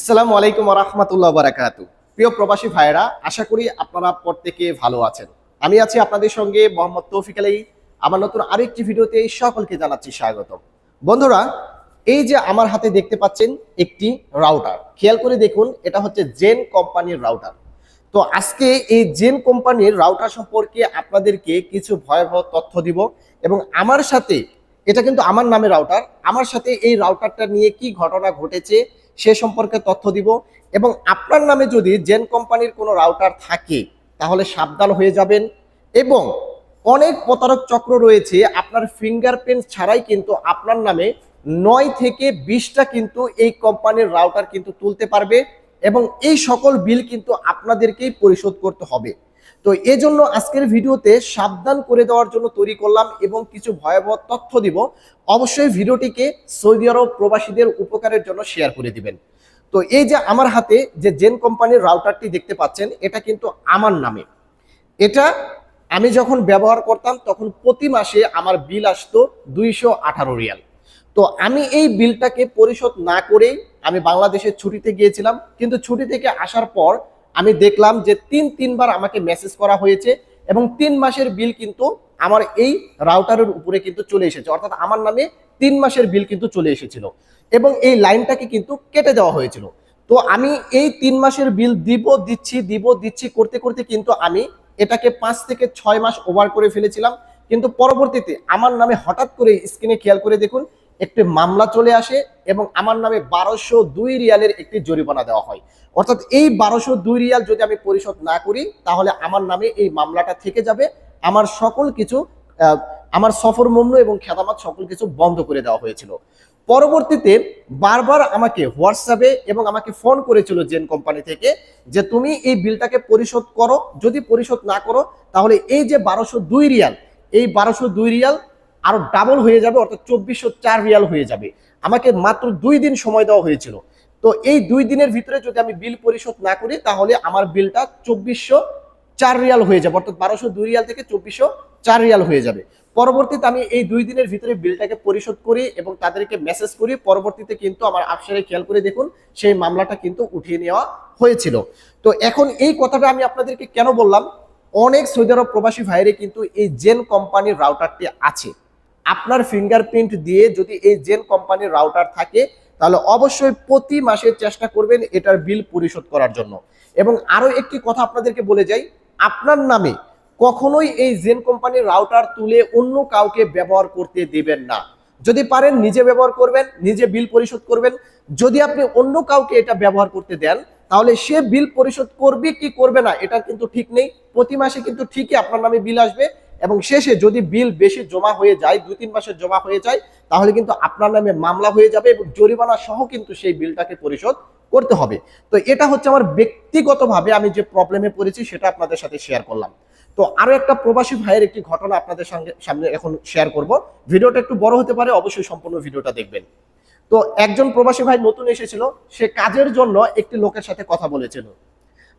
আসসালামু আলাইকুম রহমতুল্লাহ বারাকাতু। প্রিয় প্রবাসী ভাইয়েরা, আশা করি আপনারা প্রত্যেকে ভালো আছেন। আমি আছি আপনাদের সঙ্গে মোহাম্মদ তৌফিক আলাই আমার নতুন আরেকটি ভিডিওতে সকলকে জানাচ্ছি স্বাগত বন্ধুরা, এই যে আমার হাতে দেখতে পাচ্ছেন একটি রাউটার, খেয়াল করে দেখুন, এটা হচ্ছে জেন কোম্পানির রাউটার। তো আজকে এই জেন কোম্পানির রাউটার সম্পর্কে আপনাদেরকে কিছু ভয়াবহ তথ্য দিব এবং আমার সাথে, এটা কিন্তু আমার নামে রাউটার, আমার সাথে এই রাউটারটা নিয়ে কি ঘটনা ঘটেছে সে সম্পর্কে তথ্য দিব এবং আপনার নামে যদি জেন কোম্পানির কোনো রাউটার থাকে, তাহলে সাবধান হয়ে যাবেন এবং অনেক প্রতারক চক্র রয়েছে, আপনার ফিঙ্গারপ্রিন্ট ছাড়াই কিন্তু আপনার নামে নয় থেকে বিশটা কিন্তু এই কোম্পানির রাউটার কিন্তু তুলতে পারবে এবং এই সকল বিল কিন্তু আপনাদেরকেই পরিশোধ করতে হবে। তো এই জন্য আজকের ভিডিওতে সাবধান করে দেওয়ার জন্য তৈরি করলাম এবং কিছু ভয়াবহ তথ্য দিব। অবশ্যই ভিডিওটিকে সৌদি আরব প্রবাসীদের উপকারের জন্য শেয়ার করে দিবেন। তো এই যে আমার হাতে যে জেন কোম্পানির রাউটারটি দেখতে পাচ্ছেন, এটা কিন্তু আমার নামে। এটা আমি যখন ব্যবহার করতাম, তখন প্রতি মাসে আমার বিল আসতো দুইশো আঠারো রিয়াল। তো আমি এই বিলটাকে পরিশোধ না করেই আমি বাংলাদেশের ছুটিতে গিয়েছিলাম, কিন্তু ছুটি থেকে আসার পর আমি দেখলাম যে তিন, তিনবার আমাকে মেসেজ করা হয়েছে এবং তিন মাসের বিল কিন্তু আমার এই রাউটারের উপরে কিন্তু চলে এসেছে। অর্থাৎ আমার নামে তিন মাসের বিল কিন্তু চলে এসেছিল এবং এই লাইনটাকে কিন্তু কেটে দেওয়া হয়েছিল। তো আমি এই তিন মাসের বিল দিব, দিচ্ছি দিব, দিচ্ছি করতে করতে কিন্তু আমি এটাকে পাঁচ থেকে ছয় মাস ওভার করে ফেলেছিলাম। কিন্তু পরবর্তীতে আমার নামে হঠাৎ করে স্ক্রিনে খেয়াল করে দেখুন একটি মামলা চলে আসে এবং আমার নামে বারোশো দুই রিয়ালের একটি জরিমানা দেওয়া হয়। অর্থাৎ এই বারোশো দুই রিয়াল যদি আমি পরিশোধ না করি, তাহলে আমার নামে এই মামলাটা থেকে যাবে। আমার সকল কিছু আমার সফর মূল্য এবং খেদামাত সকল কিছু বন্ধ করে দেওয়া হয়েছিল। পরবর্তীতে বারবার আমাকে হোয়াটসঅ্যাপে এবং আমাকে ফোন করেছিল জেন কোম্পানি থেকে যে, তুমি এই বিলটাকে পরিশোধ করো। যদি পরিশোধ না করো, তাহলে এই যে বারোশো দুই রিয়াল, এই বারোশো দুই রিয়াল আরও ডাবল হয়ে যাবে, অর্থাৎ চব্বিশশো চার রিয়াল হয়ে যাবে। আমাকে মাত্র দুই দিন সময় দেওয়া হয়েছিল। তো এই দুই দিনের ভিতরে যদি আমি বিল পরিশোধ না করি, তাহলে আমার বিলটা চব্বিশশো চার রিয়াল হয়ে যাবে, অর্থাৎ বারোশো দুই রিয়াল থেকে চব্বিশশো চার রিয়াল হয়ে যাবে। পরবর্তীতে আমি এই দুই দিনের ভিতরে বিলটাকে পরিশোধ করি এবং তাদেরকে মেসেজ করি। পরবর্তীতে কিন্তু আমার আফসারে খেয়াল করে দেখুন, সেই মামলাটা কিন্তু উঠিয়ে নেওয়া হয়েছিল। তো এখন এই কথাটা আমি আপনাদেরকে কেন বললাম? অনেক সৌদি আরব প্রবাসী ভাইরে কিন্তু এই জেন কোম্পানির রাউটারটি আছে। আপনার ফিঙ্গারপ্রিন্ট দিয়ে যদি এই জেন কোম্পানির রাউটার থাকে, তাহলে অবশ্যই প্রতি মাসে চেষ্টা করবেন এটার বিল পরিশোধ করার জন্য। এবং আরও একটি কথা আপনাদেরকে বলে যাই, আপনার নামে কখনোই এই জেন কোম্পানির রাউটার তুলে অন্য কাউকে ব্যবহার করতে দেবেন না। যদি পারেন, নিজে ব্যবহার করবেন, নিজে বিল পরিশোধ করবেন। যদি আপনি অন্য কাউকে এটা ব্যবহার করতে দেন, তাহলে সে বিল পরিশোধ করবে কি করবে না, এটা কিন্তু ঠিক নেই। প্রতি মাসে কিন্তু ঠিকই আপনার নামে বিল আসবে। এবং শেষে যদি বিল বেশি জমা হয়ে যায়, দুই তিন মাসের জমা হয়ে যায়, তাহলে কিন্তু আপনার নামে মামলা হয়ে যাবে এবং জরিমানা সহ কিন্তু সেই বিলটাকে পরিশোধ করতে হবে। তো এটা হচ্ছে আমার ব্যক্তিগতভাবে আমি যে প্রবলেমে পড়েছি সেটা আপনাদের সাথে শেয়ার করলাম। তো আরও একটা প্রবাসী ভাইয়ের একটি ঘটনা আপনাদের সঙ্গে সামনে এখন শেয়ার করব। ভিডিওটা একটু বড় হতে পারে, অবশ্যই সম্পূর্ণ ভিডিওটা দেখবেন। তো একজন প্রবাসী ভাই নতুন এসেছিল, সে কাজের জন্য একটি লোকের সাথে কথা বলেছিল।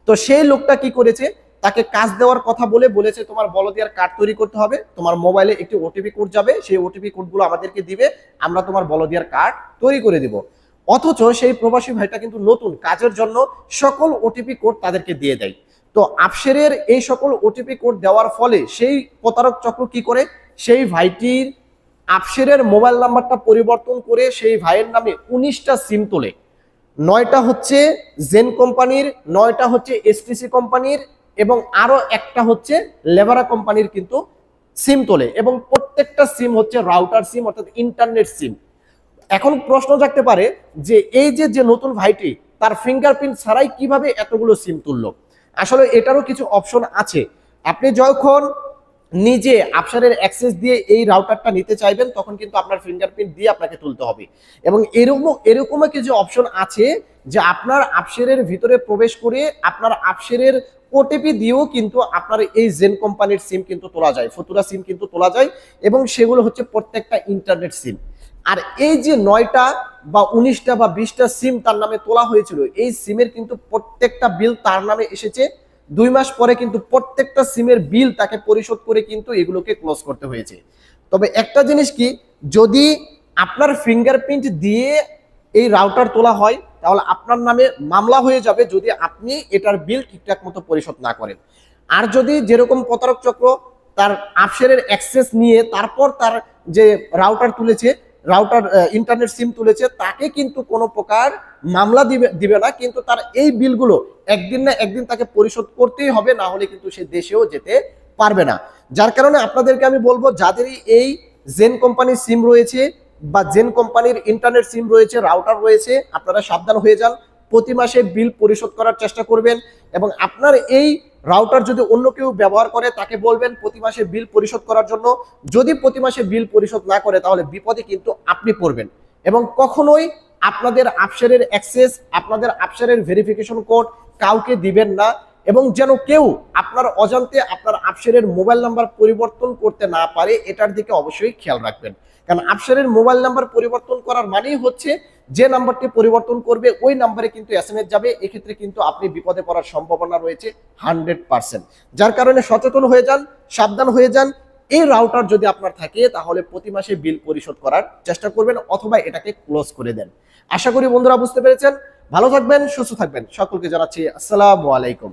তো সেই লোকটা কি করেছে তাকে কাজ দেওয়ার কথা বলে বলেছে, তোমার বলদিয়ার কার্ড তৈরি করতে হবে, তোমার মোবাইলে একটি ওটিপি কোড যাবে, সেই ওটিপি কোডগুলো আমাদেরকে দিবে, আমরা তোমার বলদিয়ার কার্ড তৈরি করে দিব। অথচ সেই প্রবাসী ভাইটা কিন্তু নতুন, কাজের জন্য সকল ওটিপি কোড তাদেরকে দিয়ে দেয়। তো আফসেরের এই সকল ওটিপি কোড দেওয়ার ফলে সেই প্রতারক চক্র কি করে? সেই ভাইটির আফসেরের মোবাইল নাম্বারটা পরিবর্তন করে সেই ভাইয়ের নামে উনিশটা সিম তোলে। নয়টা হচ্ছে জেন কোম্পানির, নয়টা হচ্ছে এসটিসি কোম্পানির এবং আরও একটা হচ্ছে লেবারা কোম্পানির কিন্তু সিম তোলে এবং প্রত্যেকটা সিম হচ্ছে রাউটার সিম অর্থাৎ ইন্টারনেট সিম। এখন প্রশ্ন জাগতে পারে যে এই যে যে নতুন ভাইটি, তার ফিঙ্গারপ্রিন্ট ছাড়াই কীভাবে এতগুলো সিম তুললো? আসলে এটারও কিছু অপশন আছে। আপনি যখন নিজে আপসারের অ্যাক্সেস দিয়ে এই রাউটারটা নিতে চাইবেন, তখন কিন্তু আপনার ফিঙ্গারপ্রিন্ট দিয়ে আপনাকে তুলতে হবে। এবং এরকম এরকমও কিছু অপশন আছে যে আপনার আপসেরের ভিতরে প্রবেশ করে আপনার আপসেরের ওটিপি দিয়েও কিন্তু আপনার এই জেন কোম্পানির সিম কিন্তু তোলা যায় ফতুরা সিম কিন্তু তোলা যায়, এবং সেগুলো হচ্ছে প্রত্যেকটা ইন্টারনেট সিম আর এই যে নয়টা বা উনিশটা বা বিশটা সিম তার নামে তোলা হয়েছিল, এই সিমের কিন্তু প্রত্যেকটা বিল তার নামে এসেছে। দুই মাস পরে কিন্তু প্রত্যেকটা সিমের বিল তাকে পরিশোধ করে কিন্তু এগুলোকে ক্লোজ করতে হয়েছে। তবে একটা জিনিস কি, যদি আপনার ফিঙ্গারপ্রিন্ট দিয়ে এই রাউটার তোলা হয়, তাহলে আপনার নামে মামলা হয়ে যাবে যদি আপনি এটার বিল ঠিকঠাক মতো পরিশোধ না করেন। আর যদি যেরকম প্রতারক চক্র তার আপসেরের অ্যাক্সেস নিয়ে তারপর তার যে রাউটার তুলেছে রাউটার ইন্টারনেট সিম তুলেছে, তাকে কিন্তু কোনো প্রকার মামলা দিবে দিবে না, কিন্তু তার এই বিলগুলো একদিন না একদিন তাকে পরিশোধ করতেই হবে, না হলে কিন্তু সে দেশেও যেতে পারবে না। যার কারণে আপনাদেরকে আমি বলব, যাদেরই এই জেন কোম্পানির সিম রয়েছে বা জেন কোম্পানির ইন্টারনেট সিম রয়েছে, রাউটার রয়েছে, আপনারা সাবধান হয়ে যান। প্রতি মাসে বিল পরিশোধ করার চেষ্টা করবেন এবং আপনার এই রাউটার যদি অন্য কেউ ব্যবহার করে, তাকে বলবেন প্রতি মাসে বিল পরিশোধ করার জন্য। যদি প্রতি মাসে বিল পরিশোধ না করে, তাহলে বিপদে কিন্তু আপনি পড়বেন। এবং কখনোই আপনাদের আপসারের অ্যাক্সেস, আপনাদের আপসারের ভেরিফিকেশন কোড কাউকে দিবেন না। এবং যেন কেউ আপনার অজান্তে আপনার আপসারের মোবাইল নাম্বার পরিবর্তন করতে না পারে, এটার দিকে অবশ্যই খেয়াল রাখবেন। কারণ আপসারের মোবাইল নাম্বার পরিবর্তন করার মানেই হচ্ছে যে নাম্বারটি পরিবর্তন করবে, ওই নাম্বারে কিন্তু এস যাবে। এক্ষেত্রে কিন্তু আপনি বিপদে পড়ার সম্ভাবনা রয়েছে হান্ড্রেড পার্সেন্ট। যার কারণে সচেতন হয়ে যান, সাবধান হয়ে যান। এই রাউটার যদি আপনার থাকে, তাহলে প্রতি মাসে বিল পরিশোধ করার চেষ্টা করবেন অথবা এটাকে ক্লোজ করে দেন। আশা করি বন্ধুরা বুঝতে পেরেছেন। ভালো থাকবেন, সুস্থ থাকবেন। সকলকে জানাচ্ছি আসসালামু আলাইকুম।